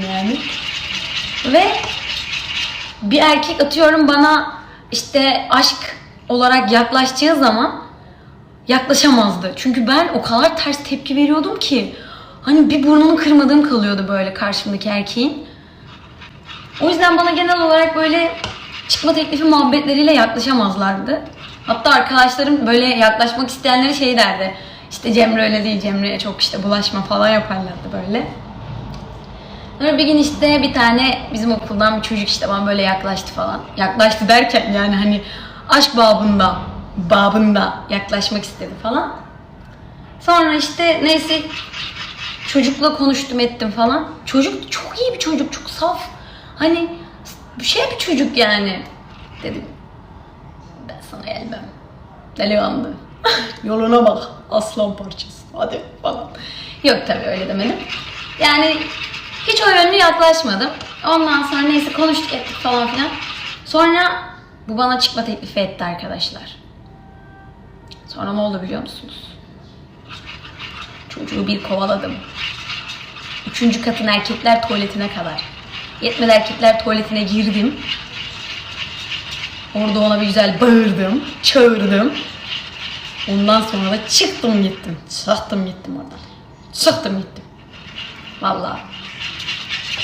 yani. Ve bir erkek atıyorum bana işte aşk olarak yaklaşacağı zaman yaklaşamazdı. Çünkü ben o kadar ters tepki veriyordum ki hani bir burnumu kırmadığım kalıyordu böyle karşımdaki erkeğin. O yüzden bana genel olarak böyle çıkma teklifi muhabbetleriyle yaklaşamazlardı. Hatta arkadaşlarım böyle yaklaşmak isteyenlere şey derdi. İşte Cemre öyle değil, Cemre'ye çok işte bulaşma falan yaparlardı böyle. Sonra bir gün işte bir tane bizim okuldan bir çocuk işte bana böyle yaklaştı falan. Yaklaştı derken yani hani aşk babında, babında yaklaşmak istedi falan. Sonra işte neyse çocukla konuştum ettim falan. Çocuk çok iyi bir çocuk, çok saf. Hani bir şey bir çocuk yani. Dedim ben sana gelmem. Delikanlı. Yoluna bak. Aslan parçası. Hadi falan. Yok tabii öyle demedim. Yani hiç o yönlü yaklaşmadım. Ondan sonra neyse konuştuk ettik falan filan. Sonra bu bana çıkma teklifi etti arkadaşlar. Sonra ne oldu biliyor musunuz? Çocuğu bir kovaladım. Üçüncü katın erkekler tuvaletine kadar. Yetmedi erkekler tuvaletine girdim. Orada ona bir güzel bağırdım, çağırdım. Ondan sonra da çıktım gittim. Çıktım gittim oradan. Çıktım gittim. Vallahi.